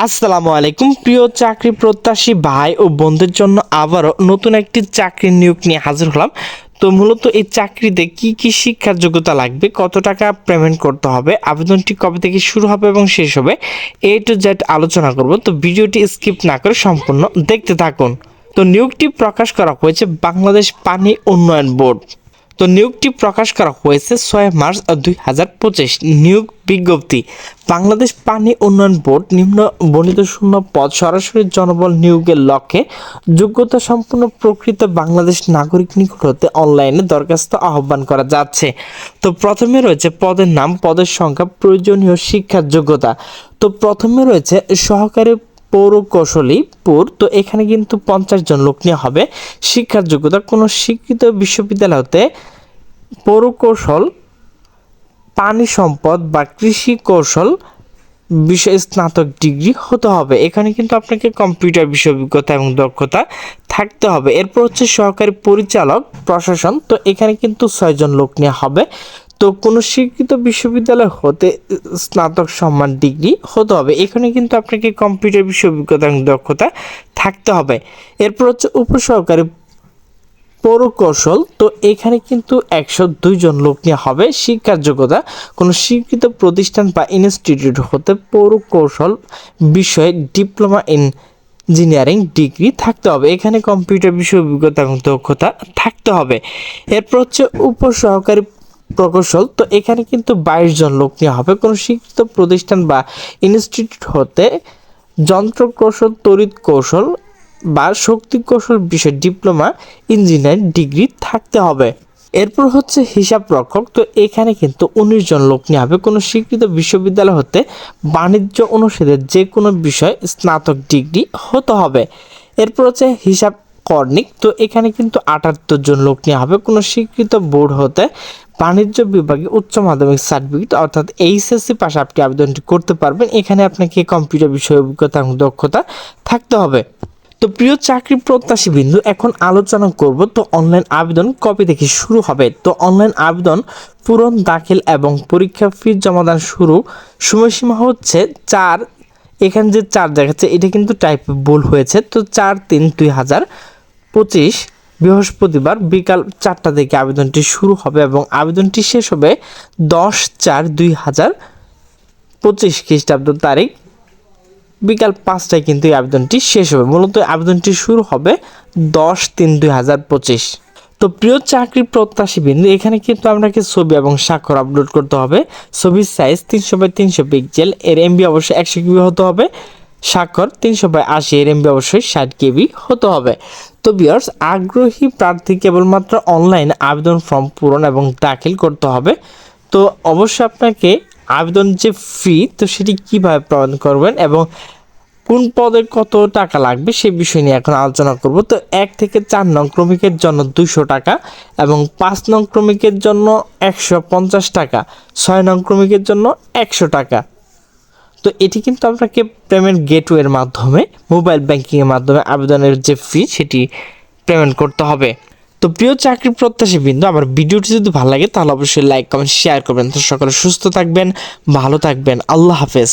আসসালামু আলাইকুম, প্রিয় চাকরি প্রত্যাশী ভাই ও বন্ধুদের জন্য আবারও নতুন একটি চাকরির নিয়োগ নিয়ে হাজির হলাম। তো মূলত এই চাকরিতে কি কি শিক্ষার যোগ্যতা লাগবে, কত টাকা পেমেন্ট করতে হবে, আবেদনটি কবে থেকে শুরু হবে এবং শেষ হবে, এ টু জেড আলোচনা করব। তো ভিডিওটি স্কিপ না করে সম্পূর্ণ দেখতে থাকুন। তো নিয়োগটি প্রকাশ করা হয়েছে বাংলাদেশ পানি উন্নয়ন বোর্ড। তো নিয়োগটি প্রকাশ করা হয়েছে ছয় মার্চ দুই হাজার পঁচিশ। নিয়োগ বিজ্ঞপ্তি, বাংলাদেশ পানি উন্নয়ন বোর্ড নিম্ন বর্ণিত শূন্য পদ সরাসরি জনবল নিয়োগের লক্ষ্যে যোগ্যতা সম্পন্ন প্রকৃত বাংলাদেশ নাগরিক নিকট হতে অনলাইনে দরখাস্ত আহ্বান করা যাচ্ছে। তো প্রথমে রয়েছে পদের নাম, পদের সংখ্যা, প্রয়োজনীয় শিক্ষার যোগ্যতা। তো প্রথমে রয়েছে সহকারী পৌরকৌশলী পুর, তো এখানে কিন্তু পঞ্চাশ জন লোক নেওয়া হবে। শিক্ষার যোগ্যতা, কোনো শিক্ষিত বিশ্ববিদ্যালয় হতে পৌরকৌশল, পানি সম্পদ বা কৃষি কৌশল বিষয়ে স্নাতক ডিগ্রি হতে হবে। এখানে কিন্তু আপনাকে কম্পিউটার বিষয় অভিজ্ঞতা এবং দক্ষতা থাকতে হবে। এরপর হচ্ছে সহকারী পরিচালক, প্রশাসন। তো এখানে কিন্তু ছয়জন লোক নেওয়া হবে। তো কোনো শিক্ষিত বিশ্ববিদ্যালয় হতে স্নাতক সম্মান ডিগ্রি হতে হবে। এখানে কিন্তু আপনাকে কম্পিউটার বিষয় অভিজ্ঞতা এবং দক্ষতা থাকতে হবে। এরপর হচ্ছে উপসহকারী পৌরকৌশল, তো এখানে কিন্তু একশো দুইজন লোক নিয়ে হবে শিক্ষার যোগ্যতা কোনো শিক্ষিত প্রতিষ্ঠান বা ইনস্টিটিউট হতে পৌরকৌশল বিষয়ে ডিপ্লোমা ইন ইঞ্জিনিয়ারিং ডিগ্রি থাকতে হবে। এখানে কম্পিউটার বিষয় অভিজ্ঞতা এবং দক্ষতা থাকতে হবে। এরপর হচ্ছে উপসহকারী প্রকৌশল, তো এখানে কিন্তু বাইশ জন লোক নিয়ে হবে। কোনো শিক্ষিত প্রতিষ্ঠান বা ইনস্টিটিউট হতে যন্ত্র কৌশল তড়িৎ কৌশল বা শক্তি কৌশল বিষয়ে ডিপ্লোমা ইঞ্জিনিয়ারিং ডিগ্রি থাকতে হবে। এরপর হচ্ছে হিসাব রক্ষক। তো এখানে কিন্তু উনিশ জন লোক নেওয়া হবে। কোনো স্বীকৃত বিশ্ববিদ্যালয় হতে বাণিজ্য অনুষদের যে কোনো বিষয়ে স্নাতক ডিগ্রি হতে হবে। এরপর হচ্ছে হিসাব কর্নিক। তো এখানে কিন্তু আটাত্তর জন লোক নেওয়া হবে। কোনো স্বীকৃত বোর্ড হতে বাণিজ্য বিভাগে উচ্চ মাধ্যমিক সার্টিফিকেট অর্থাৎ এইচএসসি পাশে আপনি আবেদনটি করতে পারবেন। এখানে আপনাকে কম্পিউটার বিষয়ে অভিজ্ঞতা এবং দক্ষতা থাকতে হবে। তো প্রিয় চাকরি প্রত্যাশী বিন্দু, এখন আলোচনা করব তো অনলাইন আবেদন কবে থেকে শুরু হবে? তো অনলাইন আবেদন পূরণ, দাখিল এবং পরীক্ষা ফি জমাদান শুরু সময়সীমা হচ্ছে চার, এখানে যে চার দেখাচ্ছে, এটা কিন্তু টাইপ ভুল হয়েছে। তো চার তিন দুই হাজার পঁচিশ, বৃহস্পতিবার বিকাল চারটা থেকে আবেদনটি শুরু হবে এবং আবেদনটি শেষ হবে দশ চার দুই হাজার পঁচিশ খ্রিস্টাব্দ তারিখ। বিকাল পাঁচটায় কিন্তু এই আবেদনটি শেষ হবে। মূলত আবেদনটি শুরু হবে দশ তিন দুই হাজার পঁচিশ। তো প্রিয় চাকরি প্রত্যাশী বিন্দু, এখানে কিন্তু আপনাকে ছবি এবং স্বাক্ষর আপলোড করতে হবে। ছবির সাইজ তিনশো বাই তিনশো পিক্সেল এর এমবি অবশ্যই একশো কিবি হতে হবে। স্বাক্ষর তিনশো বাই আশি, এর এমবি অবশ্যই ষাট কেবি হতে হবে। তো বিয়ার্স আগ্রহী প্রার্থী কেবলমাত্র অনলাইন আবেদন ফর্ম পূরণ এবং দাখিল করতে হবে। তো অবশ্যই আপনাকে আবেদন যে ফি তো সেটি কীভাবে প্রদান করবেন এবং কোন পদে কত টাকা লাগবে সে বিষয় নিয়ে এখন আলোচনা করব। তো এক থেকে চার নং ক্রমিকের জন্য দুশো টাকা এবং পাঁচ নং ক্রমিকের জন্য একশো পঞ্চাশ টাকা, ছয় নং ক্রমিকের জন্য একশো টাকা। তো এটি কিন্তু আপনাকে পেমেন্ট গেটওয়ের মাধ্যমে মোবাইল ব্যাংকিংয়ের মাধ্যমে আবেদনের যে ফি সেটি পেমেন্ট করতে হবে। তো প্রিয় চাকরি প্রত্যাশী বিন্দু, আমার ভিডিওটি যদি ভালো লাগে তাহলে অবশ্যই লাইক কমেন্ট শেয়ার করবেন। তো সকলে সুস্থ থাকবেন, ভালো থাকবেন। আল্লাহ হাফেজ।